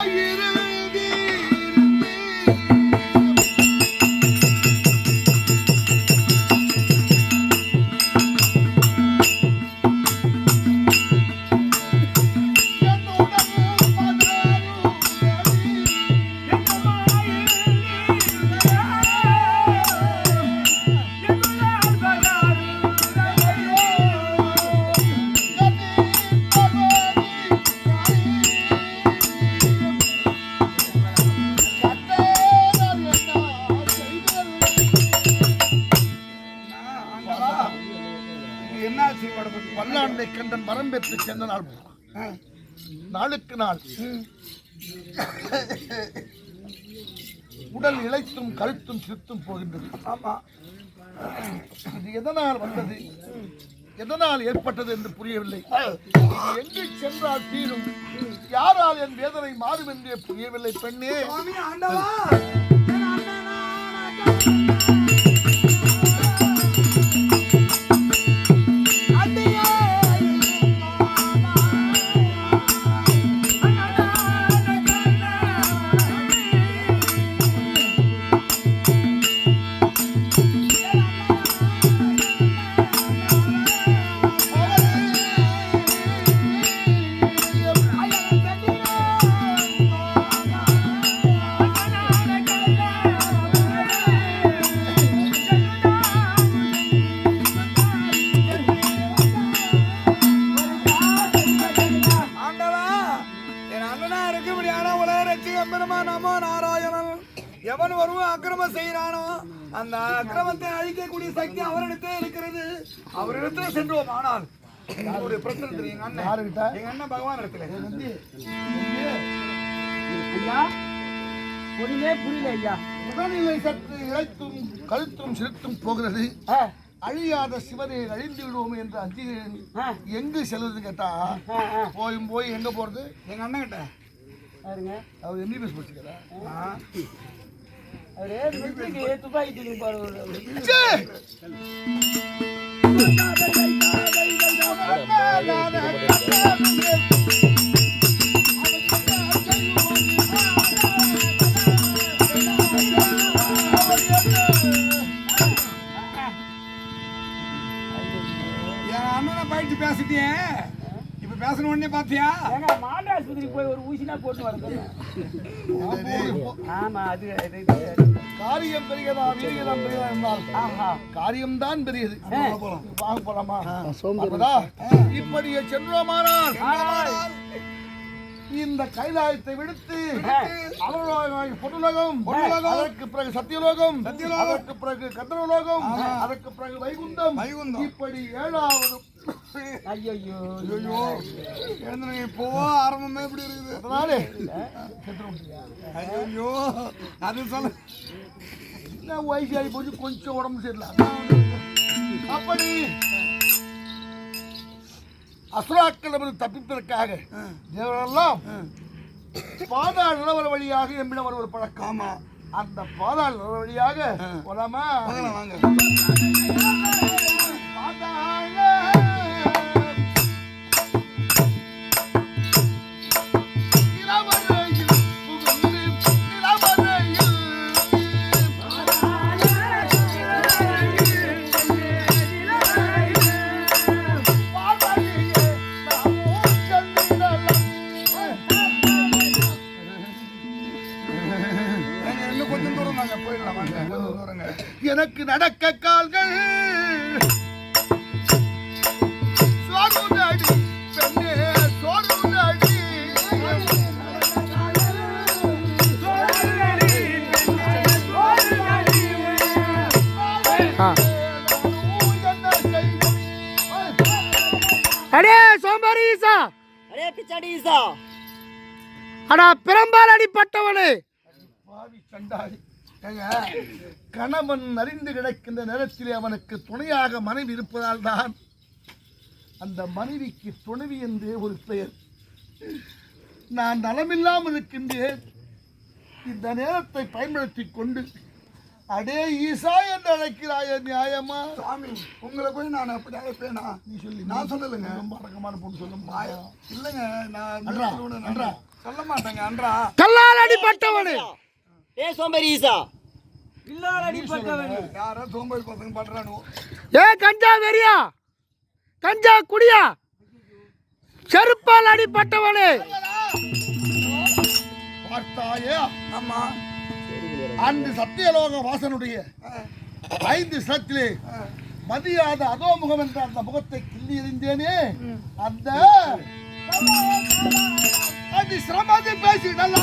Yeah. கண்டன் மரம் பெற்று சென்ற நாள் நாளுக்கு நாள் உடல் இளைத்தும் கழுத்தும் சிறுத்தும் போகின்றது. ஆமா. இது எதனால் வந்தது? எதனால் ஏற்பட்டது என்று புரியவில்லை. எங்கு சென்றால் தீரும்? யாரால் என் வேதனை மாறும் என்றே புரியவில்லை பெண்ணே. அக்கிரமம் செய்கிறானோ அந்த அக்கிரமத்தை அழிக்கக்கூடிய சக்தி அவரிடத்தே இருக்கிறது. அவரிடத்துல சென்றோம். ஆனால் ஒரு பிரச்சனை தெரியும் எங்க அண்ணன்? எங்க அண்ணன் பகவான் இடத்துல. ஐயா ஒண்ணுமே புரியல ஐயா. உடல்நிலை சற்று இழைத்தும் கழுத்தும் சிறுத்தும் போகிறது. அழியாத சிவனை அழிந்து விடுவோம் என்று அஞ்சுகிறேன் எங்கு செல்லுதுன்னு கேட்டா. போயும் போய் எங்க போறது? எங்க அண்ணன் கிட்ட. அவர் எம்பிபிஎஸ் படிச்சுக்கிறா ஆ. அவரு நெத்திக்கு துப்பாக்கி தூக்கி பாரு என் அண்ணனை பயிற்சி பேசிட்டியே இப்ப பேசணும் உடனே பாத்தியா? ஏங்க மாட்டு ஆஸ்பத்திரிக்கு போய் ஒரு ஊசினா போட்டு வரது ஆமா அது. காரியம் பெரியதா வீரியதான் பெரியதா என்றால் ஆஹா. காரியம்தான் பெரியது. வாங்க போலாமா பார்ப்பதா? இப்படியே சென்றோமானால் இந்த கைலாயத்தை விடுத்து ஆ. அவர்களாய் பொருளுலகம் அதற்கு பிறகு சத்தியலோகம் அதற்கு பிறகு கந்தரலோகம் அதற்கு பிறகு வைகுந்தம். வைகுந்தம். இப்படி ஏழாவது ஐயோ ஐயோ எழுந்துருங்க இப்போ ஆரம்பமே இப்படி இருக்குது. அதனாலே. ஐயோ அது சொல்ல என்ன வயசு ஆகி போச்சு? கொஞ்சம் உடம்பு சரியில்லை. அப்படி அசுராக்களிடமிருந்து தப்பிப்பதற்காக தேவரெல்லாம் பாதாள நிலவர வழியாக எம்மிடம் வருவது பழக்கம். அந்த பாதாள நிலவர வழியாக போலாமா? வாங்க பாதாள கொஞ்சம் தூரம் நாங்க போயிடலாம் வாங்க கொஞ்சம் தூரங்க. எனக்கு நடக்க கால்கள். சோறுதடி பெண்ணே சோறுதடி அடே. சோம்பரி ஈசா. அரே பிச்சாடி ஈசா. அடா பெரும்பால் அடிப்பட்டவனே பாவி சண்டாளி கணவன் அறிந்து கிடக்கின்ற நேரத்திலே அவனுக்கு துணையாக மனைவி இருப்பதால் தான் அந்த மனைவிக்கு துணைவி என்றே ஒரு பெயர். நான் நலமில்லாமல் இருக்கின்றேன். இந்த நேரத்தை பயன்படுத்தி கொண்டு அடே ஈசா என்று அழைக்கிறாய நியாயமா? சாமி உங்களை போய் நான் அப்படி அழைப்பேனா? நீ சொல்லி நான் சொல்லலைங்க. ரொம்ப அடக்கமான பொண்ணு சொல்லும் இல்லைங்க நான் சொல்ல மாட்டேங்க அன்றா. கல்லால் அடிப்பட்டவனே ஏ சோம்பேறி ஈசா. பில்லால் அடிப்பட்டவன் யாரோ சோம்பேறி பசங்க பண்றானு ஏ கஞ்சா வெறியா? கஞ்சா குடியா? செருப்பால் அடிப்பட்டவனே பார்த்தாயே ஆமா அன்று சத்தியலோக வாசனுடைய ஐந்து சிரத்திலே மதியாத அதோமுகம் என்ற அந்த முகத்தை கிள்ளி எறிந்தேனே அந்த அது சிரமத்தை பேசி நல்ல